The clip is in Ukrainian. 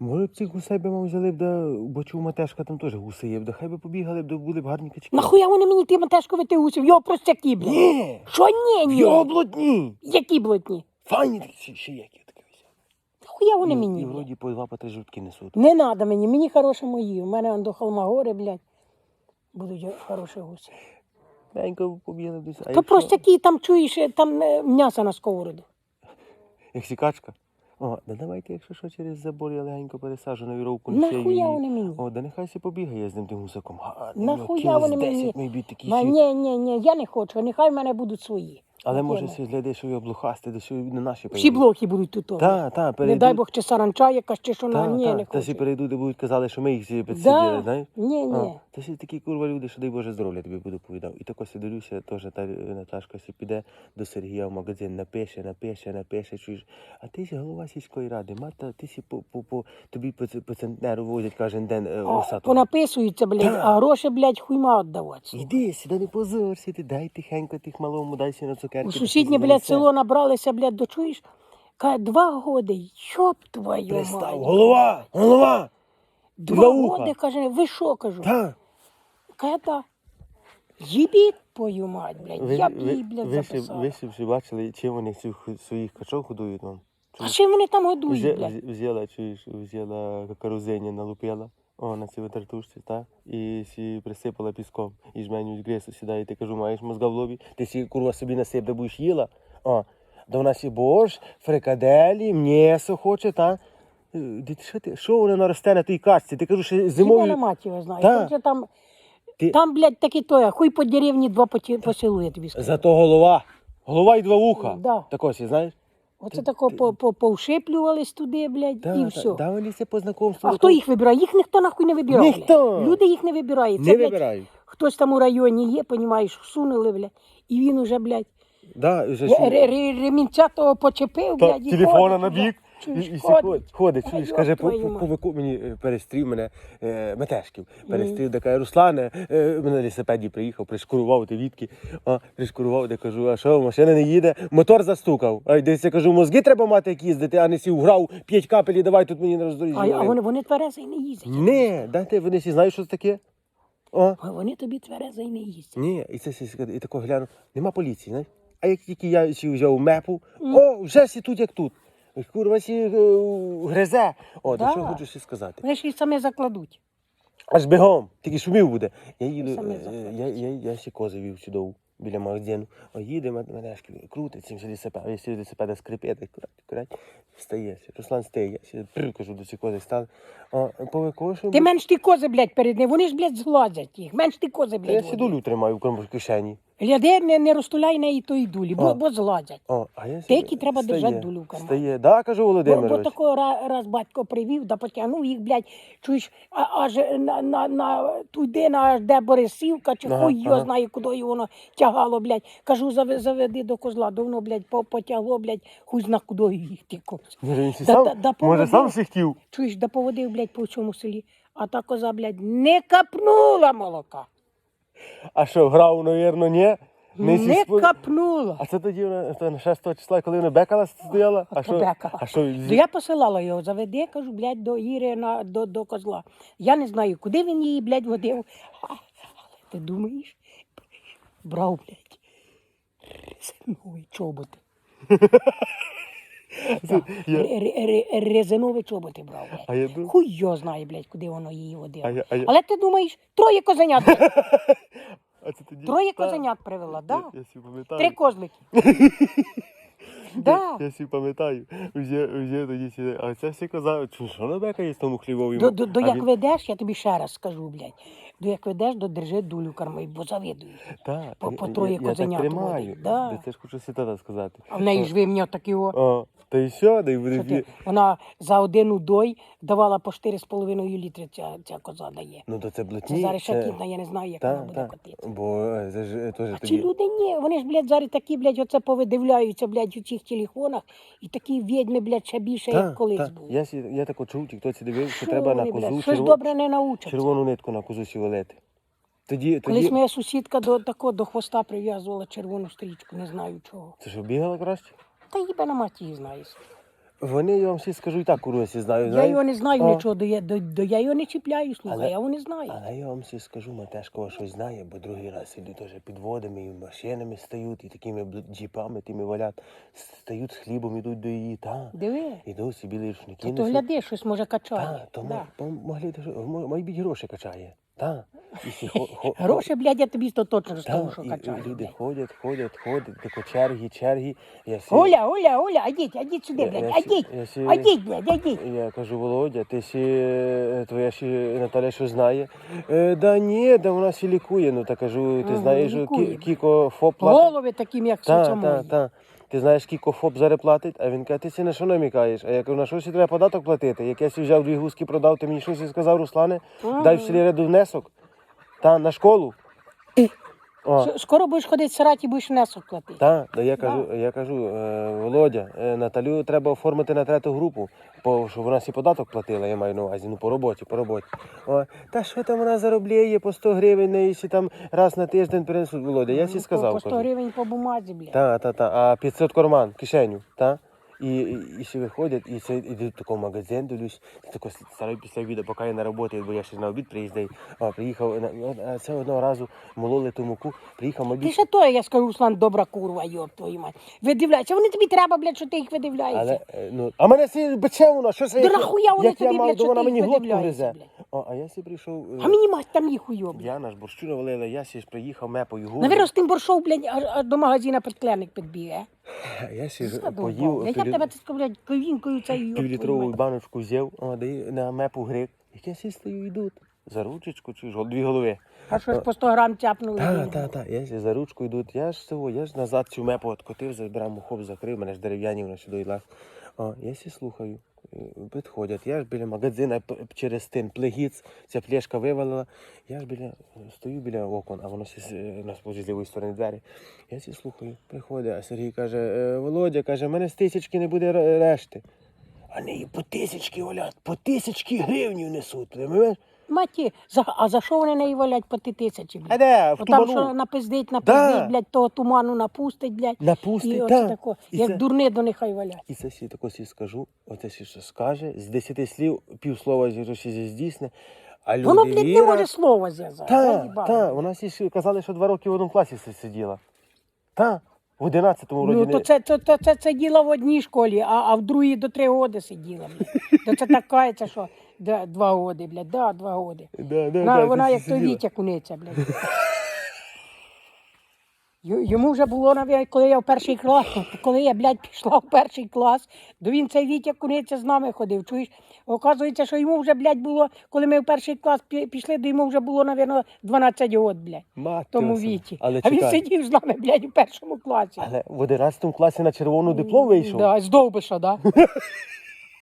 Може б цих гусей би мав взяли б, да, бо чув матешка там теж гуси є, б, да хай би побігали б, да були б гарні качки. Нахуя вони мені ти матешко витягусив? Його простяки, блядь. Ні! Що ні, ні? Його блудні! Які блатні? Файні такі ще, ще які такі ось. Нахуя вони І- мені? І блядь? вроді по два по три жутки несуть. Не треба мені, мені хороші мої. У мене он до холма гори, блядь. Будуть хороші гуси. Денько побігли б десь. А То якщо- простяки, там чуєш, там е, м'ясо на сковороду. Як сікачка. О, да давайте, якщо що, через забор я легенько пересажу на віровку. Нахуя вони мені? О, да нехай сі побігає з ним тим гусаком. Гарний, Нахуя вони 10, мені? ні, ні, ні, я не хочу, нехай в мене будуть свої. Але може сі гляди, що його блухасти, де що на наші Всі блоки будуть тут. Та, та, Не перейдуть. дай Бог, чи саранча якась, чи що на Та, ні, та, не та хочу. перейдуть, де будуть казали, що ми їх всі підсиділи, знаєш? Ні, А, ні. Та всі такі курва люди, що дай Боже здоров'я тобі буду повідав. І тако сі дивлюся, теж та Наташка сі піде до Сергія в магазин, напише, напише, напише, чуєш. А ти ж голова сільської ради, мата, ти сі по, по, по тобі по, ц- по центнеру возять кожен день е, А, осату. Понаписуються, блядь, а гроші, блядь, хуйма віддавати. Іди сюди, не позорся, ти дай тихенько тих малому, дай сі на цукерки. У сусіднє, блядь, село набралися, блядь, дочуєш? Каже, два годи, йоп твою Пристав, мать. голова, голова! Два вуха. годи, каже, ви що, кажу? Та. Каже, та. Їбіть твою мать, блядь, Ви, я б ви, її, блядь, ви, ще, записав. ви ще всі бачили, чим вони цих своїх качок годують вам? А чим вони там годують, блядь? Взяла, чуєш, взяла карузині, налупила, о, на цій витартушці, так? І сі присипала піском. І жменю гресу сідає, ти кажу, маєш мозга в лобі, ти сі курва собі насип, де будеш їла. О, да вона сі борщ, фрикаделі, м'ясо хоче, та? Е, Що ти, що воно наросте на тій качці? Ти кажу, що Зимою... зимою... мать його знає. Та. Хоче там, Ти- там, блядь, такі тоя, хуй по деревні два поті- поцілує, я тобі скажу. Зато голова. Голова і два вуха. Да. Так ось, знаєш? Оце тако по, по, повшиплювались туди, блядь, і все. Да, вони по знакомству. А хто їх вибирає? Їх ніхто нахуй не вибирає. Ніхто. Люди їх не вибирають. Це, Не блядь, вибирають. хтось там у районі є, понімаєш, всунули, блядь, і він уже, блядь, Да, вже ре- ре- ре- ремінця того почепив, Та, блядь, і телефона ходить на бік. І, Чуєш, і ходить. ходить, ходить, чуєш, каже, по, твою по, мать. по вику мені е, перестрів мене е, Метешків. Перестрів, де каже, Руслане, е, мене на велосипеді приїхав, пришкурував ти відки, а, пришкурував, де кажу, а що, машина не їде, мотор застукав. А десь я кажу, мозги треба мати як їздити, а не сів грав, п'ять капель і давай тут мені на роздоріжжя. А, а вони, вони тверези не їздять. Не, дайте, вони всі знають, що це таке. О, А вони тобі тверези не їздять. ні, і це і тако гляну, нема поліції, знаєш. А як тільки я взяв мепу, о, вже всі тут як тут. Курва сі е, гризе. О, Да. що хочу ще сказати. Вони ж їх саме закладуть. Аж бігом, тільки шумів буде. Я їду, Самі е, я, я, я ще кози вів сюди біля магазину. О, їде, мене менешки крутить, цим велосипед, я сі велосипеда скрипити, курать, курать, встає. Руслан стає, я сі прив, кажу до ці кози став. О, повикошую. Ти менш ті кози, блядь, перед ним. Вони ж, блядь, згладять їх. Менш ті кози, Я блядь. сі водять. тримаю в кишені. Гляди, не, не розтуляй неї тої дулі, бо, А. бо згладять. О, а я Деякі треба держать дулю в кармані. Стає, да, кажу Бо, бо такого ра- раз батько привів, да потягнув їх, блядь, чуєш, а- аж на, на, на туди, на аж де Борисівка, чи Ага, хуй його ага. знає, куди його воно тягало, блядь. Кажу, заве- заведи до козла, давно, блядь, по- потягло, блядь, хуй зна куди їх ті. Може, він сі Да- сам, да- да може, сам поводив. всі хотів. Чуєш, да поводив, блядь, по всьому селі. А та коза, блядь, не капнула молока. А що, грав, навірно, ні? Не, сі спо- капнула. А це тоді вона то на 6 числа, коли вона бекала стояла? А що? бекала. А що? То я посилала його, заведи, кажу, блядь, до Іри на, до, до козла. Я не знаю, куди він її, блядь, водив. А, Але ти думаєш, брав, блядь, резинові чоботи. Резинові чоботи брав. А я думаю, Хуй його знає, блядь, куди воно її водило. Але ти думаєш, троє козенят, троє козенят привела, пам'ятаю. Три козлики. Да. Я сі пам'ятаю. Вже, вже тоді сі... А це всі казали, що що на бекає з тому хлівові? До, до, до як ведеш, я тобі ще раз скажу, блядь. До як ведеш, до держи дулю карми, бо завидуєш. Та, по- по троє я, так козенят тримаю. да. Да Це ж хочу сітата сказати. А в неї ж ви мені такі о. Та і що, й буде... Ти? Вона за один удой давала по 4,5 літри ця, ця коза дає. Ну, то це Це блатні. зараз шакідна, я не знаю, як вона буде та. котити. Бо е, це ж е, теж А ці люди ні, вони ж, блядь, зараз такі, блядь, оце повидивляються, блядь, у цих телефонах, і такі відьми, блядь, ще більше, як колись були. Я, я тако чув, ті, хто це дивився, що треба на козу щось добре не научаться. червону нитку на козу сівалити. Тоді, Колись тоді... моя сусідка до тако, до хвоста прив'язувала червону стрічку, не знаю чого. Це що, бігала краще? Та їбе на мать її знаєш. Вони, я вам всі скажу, і так курусі знаю. Я його не знаю О. нічого, до я, до, до я його не чіпляю, слухай, Але- я його не знаю. Але я вам всі скажу, Матешкова щось знає, бо другий раз іду теж підводами і машинами стають, і такими джіпами тими валять, стають з хлібом, ідуть до її, та. Диви, Іду собі рушники. то, то гляди, щось може качає. Та, то Да. да. могли, мої біть гроші качає. Та. І всі хо- Гроші, блядь, я тобі то точно скажу, що і, качає. люди ходять, ходять, ходять, тако черги, черги. Я всі, Оля, Оля, Оля, адіть, адіть сюди, блядь, я адіть, я сі- адіть, блядь, адіть. Я кажу, Володя, ти сі, е, твоя ще Наталя що знає? Е, да ні, да вона сі лікує. Ну та кажу, ти знаєш, кі, кіко ФОП платить? Голови таким, як Та, самої. та, та. Ти знаєш, скільки ФОП зараз платить? А він каже, ти сі на що намікаєш? А я кажу, на що ще треба податок платити? Як я сі взяв дві гуски, продав, ти мені щось і сказав, Руслане, дай в селі ряду внесок. Та, на школу. О. Скоро будеш ходити в сараті, будеш внесок платити. Так, да я кажу, я кажу, е, Володя, е, Наталю треба оформити на третю групу, бо щоб вона всі податок платила, я маю на увазі, ну по роботі, по роботі. О, та що там вона заробляє по 100 гривень, на якщо там раз на тиждень принесуть, Володя, я сі Ну, сказав. По 100 кажу. гривень по бумазі, блядь. Та, та, та, а 500 карман, кишеню, та? І, і, і ще виходять, і це йдуть в такий магазин, дивлюсь, тако старий після обіду, поки я на роботі, бо я ще на обід приїздив, а, приїхав, на- ну, а це одного разу мололи ту муку, приїхав Ти обід. ще то, я скажу, Руслан, добра курва, йоб твою мать. Видивляйся, вони тобі треба, блядь, що ти їх видивляєшся. Але, е, ну, а мене сі пече воно, що це? Да як- нахуя вони як я тобі, мав, блядь, то що вона ти мені їх глотку гризе. блядь? О, а я сі прийшов, е, А мені мать там їх уйоб. Яна ж борщу навалила, я сі ж приїхав мепою губи. Навірно, з тим боршов, блядь, аж, аж до магазина під кленик підбіг, е? Я сі поїв, Я півлі- тебе, тут ковінкою цією. півлітрову баночку взяв, о, да і на мепу грик. Як я сі стою, йдуть. За ручечку чи ж, дві голови. А що ж по 100 грам тяпнули? Та, блядь? та, та, я сі за ручку йдуть, я ж цього, я ж назад цю мепу откотив, забрав мухов, закрив, мене ж дерев'яні вона сюди йла. О, я сі слухаю. е, Підходять, я ж біля магазина через тин плегіц, ця плешка вивалила. Я ж біля стою біля окон, а воно е, нас з лівої сторони двері. Я сі слухаю, приходить, а Сергій каже, «Е, Володя, каже, в мене з тисячки не буде решти. А неї по тисячки валять, по тисячки гривнів несуть. Понимаєш? Маті, за, а за що вони неї валять по ти тисячі, А блядь? де? В там що туману. напиздить, напиздить, Да. блядь, того туману напустить, блядь. Напустить, і оце тако, І як це- дурни до нехай валять. І це всі тако всі скажу, оце всі що скаже, з десяти слів пів слова зі зі здійсне. А люди Воно, блядь, не віра- може слова зв'язати. Та, заїбало. та, вона всі ж казали, що два роки в одному класі си- сиділа. Та, в одинадцятому вроді Ну, то це, то, то, це, це діла в одній школі, а, а в другій до три роки сиділа. Блядь. То це так кається, що да, два роки, блядь, да, два роки. Да, да, Вона, да, вона як той сиділа. Вітя куниця, блядь. Ю- Йому вже було, навіть, коли я в перший клас, коли я, блядь, пішла в перший клас, то він цей Вітя Куниця з нами ходив. Чуєш? Оказується, що йому вже, блядь, було, коли ми в перший клас пі- пішли, то йому вже було, навіть, 12 років, блядь, Мать тому Віті. Але а він чекай, сидів з нами, блядь, у першому класі. але в одинадцятому класі на червону диплом вийшов. Да, з Довбиша, да?